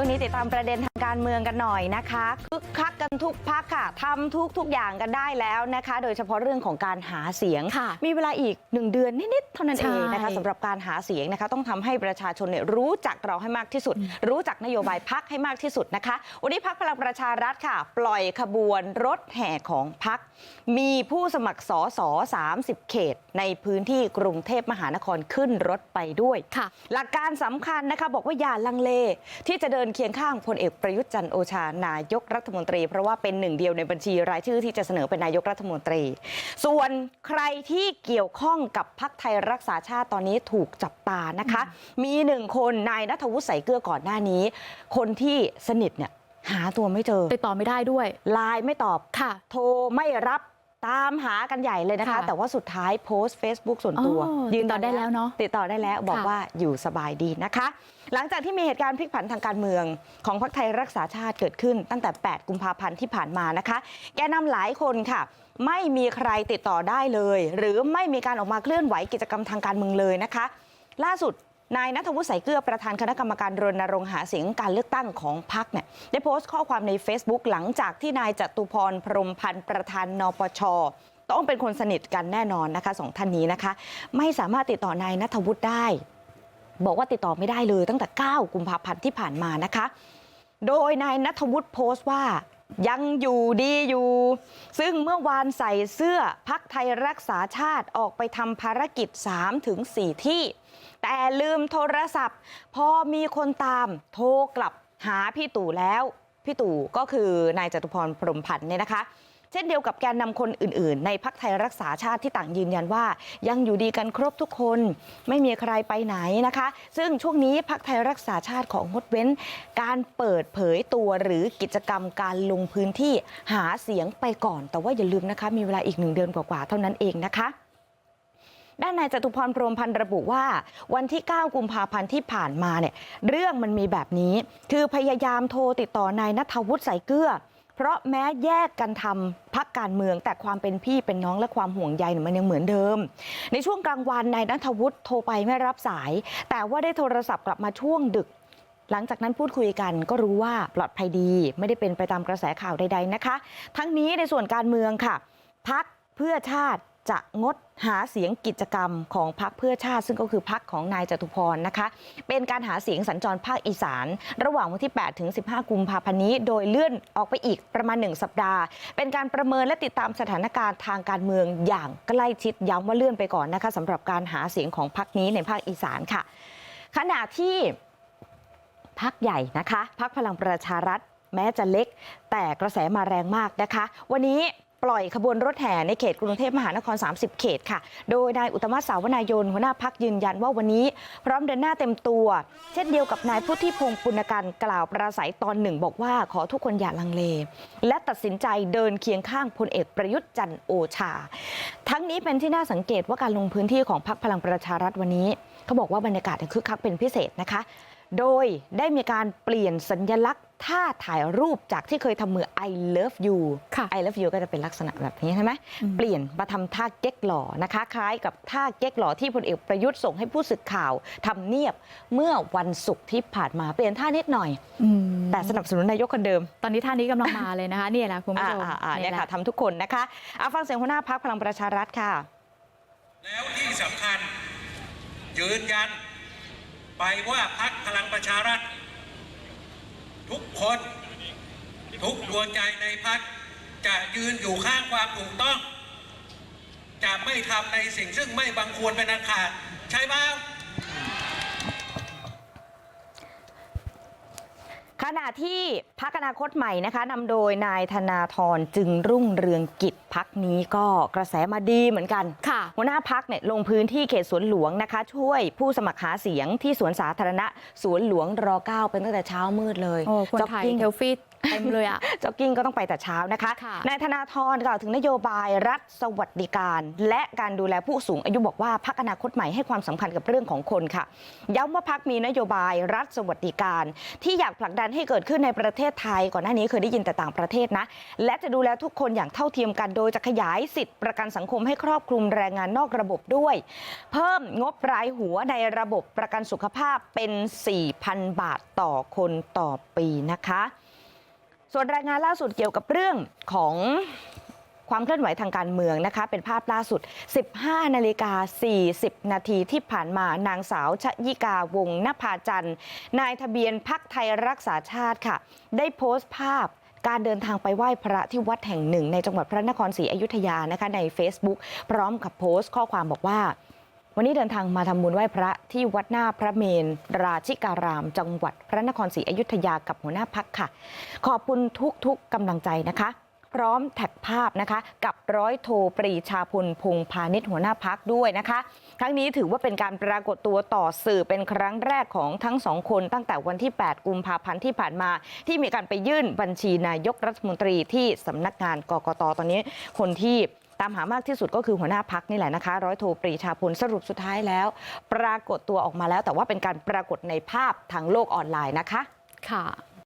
ช่วงนี้ติดตามประเด็นทางการเมืองกันหน่อยนะคะคึกคักกันทุกพักค่ะทำทุกทุกอย่างกันได้แล้วนะคะ โดยเฉพาะเรื่องของการหาเสียงค่ะมีเวลาอีกหนึ่งเดือนนิดๆเท่านั้นใช่เองนะคะสำหรับการหาเสียงนะคะ ต้องทำให้ประชาชนเนี่ยรู้จักเราให้มากที่สุด รู้จักนโยบายพักให้มากที่สุดนะคะ วันนี้พักพลังประชารัฐค่ะ ปล่อยขบวนรถแห่ของพักมีผู้สมัครสอสอ30 เขต ในพื้นที่กรุงเทพมหานครขึ้นรถไปด้วยค่ะหลักการสำคัญนะคะบอกว่าอย่าลังเลที่จะเดินเคียงข้างพลเอกประยุทธ์จันทร์โอชานายกรัฐมนตรี เพราะว่าเป็นหนึ่งเดียวในบัญชีรายชื่อที่จะเสนอเป็นนายกรัฐมนตรี ส่วนใครที่เกี่ยวข้องกับพักไทยรักษาชาติตอนนี้ถูกจับตานะคะ มีหนึ่งคนนายนัทวุฒิใสเกลือก่อนหน้านี้ คนที่สนิทเนี่ยหาตัวไม่เจอติดต่อไม่ได้ด้วยไลน์ไม่ตอบค่ะ โทรไม่รับ ตามหากันใหญ่เลยนะคะค่ะแต่ว่าสุดท้ายโพสต์ Facebook ส่วนตัวอ๋อติดต่อได้แล้วเนอะติดต่อได้แล้วบอกค่ะว่าอยู่สบายดีนะคะ หลังจากที่มีเหตุการณ์พลิกผันทางการเมือง ของพรรคไทยรักษาชาติเกิดขึ้นตั้งแต่ 8 กุมภาพันธ์ที่ผ่านมานะคะ แกนนำหลายคนค่ะ ไม่มีใครติดต่อได้เลย หรือไม่มีการออกมาเคลื่อนไหวกิจกรรมทางการเมืองเลยนะคะ ล่าสุด นายนัทวุฒิใสายเกลือประธานคณะกรรมการรณรงค์หาเสียงการเลือกตั้งของพรรคเนี่ยได้โพสต์ข้อความใน Facebook หลังจากที่นายจตุพรพรมพันธ์ประธานนปชต้องเป็นคนสนิทกันแน่นอนนะคะสองท่านนี้นะคะ ไม่สามารถติดต่อนายนัทวุฒิได้ บอกว่าติดต่อไม่ได้เลยตั้งแต่ 9 กุมภาพันธ์ที่ผ่านมานะคะ โดยนายนัทวุฒิโพสต์ว่า ยังอยู่ดีอยู่ซึ่งเมื่อวานใส่เสื้อพักไทยรักษาชาติออกไปทำภารกิจ3-4ที่ แต่ลืมโทรศัพท์ พอมีคนตามโทรกลับหาพี่ตู่แล้ว พี่ตู่ก็คือนายจตุพรพรมพันธ์เนี่ยนะคะ เช่นเดียวกับแกนนำคนอื่นในพักไทยรักษาชาติที่ต่างยืนยันว่ายังอยู่ดีกันครบทุกคนไม่มีใครไปไหนนะคะ ซึ่งช่วงนี้พักไทยรักษาชาติของงดเว้น การเปิดเผยตัวหรือกิจกรรมการลงพื้นที่หาเสียงไปก่อน แต่ว่าอย่าลืมนะคะ มีเวลาอีกหนึ่งเดือนกว่าๆเท่านั้นเองนะคะด้านนายจตุพรพรมพันธ์ระบุว่า วันที่ 9 กุมภาพันธ์ที่ผ่านมาเนี่ยเรื่องมันมีแบบนี้ คือพยายามโทรติดต่อนายนัทวุฒิใสเกลือ เพราะแม้แยกกันทำพักการเมืองแต่ความเป็นพี่เป็นน้องและความห่วงใยเนี่ยมันยังเหมือนเดิม ในช่วงกลางวันนายนัทวุฒิโทรไปไม่รับสาย แต่ว่าได้โทรศัพท์กลับมาช่วงดึก หลังจากนั้นพูดคุยกันก็รู้ว่าปลอดภัยดี ไม่ได้เป็นไปตามกระแสข่าวใดๆนะคะ ทั้งนี้ในส่วนการเมืองค่ะพักเพื่อชาติ จะงดหาเสียงกิจกรรมของพักเพื่อชาติ ซึ่งก็คือพักของนายจตุพรนะคะ เป็นการหาเสียงสัญจรภาคอีสาน ระหว่างวันที่ 8 ถึง 15 กุมภาพันธ์นี้ โดยเลื่อนออกไปอีกประมาณ 1 สัปดาห์ เป็นการประเมินและติดตามสถานการณ์ทางการเมืองอย่างใกล้ชิดย้ำว่าเลื่อนไปก่อนนะคะสำหรับการหาเสียงของพักนี้ในภาคอีสานค่ะ ขณะที่พักใหญ่นะคะพักพลังประชารัฐแม้จะเล็ก แต่กระแสมาแรงมากนะคะ วันนี้ ปล่อยขบวนรถแห่ในเขตกรุงเทพมหานคร 30 เขตค่ะ โดยนายอุตมะสาวนายนหัวหน้าพักยืนยันว่าวันนี้ พร้อมเดินหน้าเต็มตัว เช่นเดียวกับนายพุทธิพงศ์ปุณกันกล่าวปราศัยตอนหนึ่งบอกว่าขอทุกคนอย่าลังเล และตัดสินใจเดินเคียงข้างพลเอกประยุทธ์จันทร์โอชา ทั้งนี้เป็นที่น่าสังเกตว่าการลงพื้นที่ของพักพลังประชารัฐวันนี้ เขาบอกว่าบรรยากาศคึกคักเป็นพิเศษนะคะ โดยได้มีการเปลี่ยนสัญลักษณ์ ท่าถ่ายรูปจากที่เคยทำมือ I love you ค่ะ I love you ก็จะเป็นลักษณะแบบนี้ใช่ไหมอืมเปลี่ยนมาทำท่าเก๊กหล่อนะคะ คล้ายกับท่าเก๊กหล่อที่พลเอกประยุทธ์ส่งให้ผู้สื่อข่าวทำเนียบเมื่อวันศุกร์ที่ผ่านมาเปลี่ยนท่านิดหน่อยอืมแต่สนับสนุนนายกคนเดิม ตอนนี้ท่านี้กำลังมาเลยนะคะเนี่ยแหละคุณผู้ชมอ่าอ่าเนี่ยแหละค่ะทำทุกคนนะคะเอาฟังเสียงหัวหน้าพักพลังประชารัฐค่ะ แล้วที่สำคัญยืนยันไปว่าพักพลังประชารัฐ ทุกคน ทุกดวงใจในพักจะยืนอยู่ข้างความถูกต้อง จะไม่ทำในสิ่งซึ่งไม่บังควรเป็นอันขาด ใช่ไหมขณะที่ อนาคตใหม่นะคะนำโดยนายธนาธรจึงรุ่งเรืองกิจพักนี้ก็กระแสมาดีเหมือนกันค่ะหัวหน้าพักเนี่ยลงพื้นที่เขตสวนหลวงนะคะช่วยผู้สมัครหาเสียงที่สวนสาธารณะสวนหลวงร .9 เป็นตั้งแต่เช้ามืดเลยโอ้คนจ็อกถ่ายกิ้งเทลฟี่ เต็มเลยอะจ็อกกิ้งก็ต้องไปแต่เช้านะคะค่ะนายธนาธรกล่าวถึงนโยบายรัฐสวัสดิการ และการดูแลผู้สูงอายุบอกว่าพักอนาคตใหม่ให้ความสำคัญกับเรื่องของคนค่ะ ย้ำว่าพักมีนโยบายรัฐสวัสดิการ ที่อยากผลักดันให้เกิดขึ้นในประเทศไทย ก่อนหน้านี้เคยได้ยินแต่ต่างประเทศนะ และจะดูแลทุกคนอย่างเท่าเทียมกันโดยจะขยายสิทธิประกันสังคมให้ครอบคลุมแรงงานนอกระบบด้วย เพิ่มงบรายหัวในระบบประกันสุขภาพเป็น 4,000 บาทต่อคนต่อปีนะคะ ส่วนรายงานล่าสุดเกี่ยวกับเรื่องของความเคลื่อนไหวทางการเมืองนะคะเป็นภาพล่าสุด 15 นาฬิกา 40 นาทีที่ผ่านมานางสาวชะยิกาวงนภาจันทร์นายทะเบียนพักไทยรักษาชาติค่ะ ได้โพสต์ภาพการเดินทางไปไหว้พระที่วัดแห่งหนึ่ง ในจังหวัดพระนครศรีอยุธยานะคะใน Facebook พร้อมกับโพสต์ข้อความบอกว่า วันนี้เดินทางมาทำบุญไหว้พระที่วัดหน้าพระเมนราชิการาม จังหวัดพระนครศรีอยุธยากับหัวหน้าพักค่ะ ขอบคุณทุกๆกำลังใจนะคะ พร้อมแท็กภาพนะคะกับร้อยโทปรีชาพลพงพาณิชย์หัวหน้าพักด้วยนะคะครั้งนี้ถือว่าเป็นการปรากฏตัวต่อสื่อเป็นครั้งแรกของทั้งสองคนตั้งแต่วันที่ 8 กุมภาพันธ์ที่ผ่านมา ที่มีการไปยื่นบัญชีนายกรัฐมนตรีที่สำนักงานกกตตอนนี้คนที่ตามหามากที่สุดก็คือหัวหน้าพักนี่แหละนะคะ ร้อยโทปรีชาพลสรุปสุดท้ายแล้ว ปรากฏตัวออกมาแล้ว แต่ว่าเป็นการปรากฏในภาพทางโลกออนไลน์นะคะ ค่ะ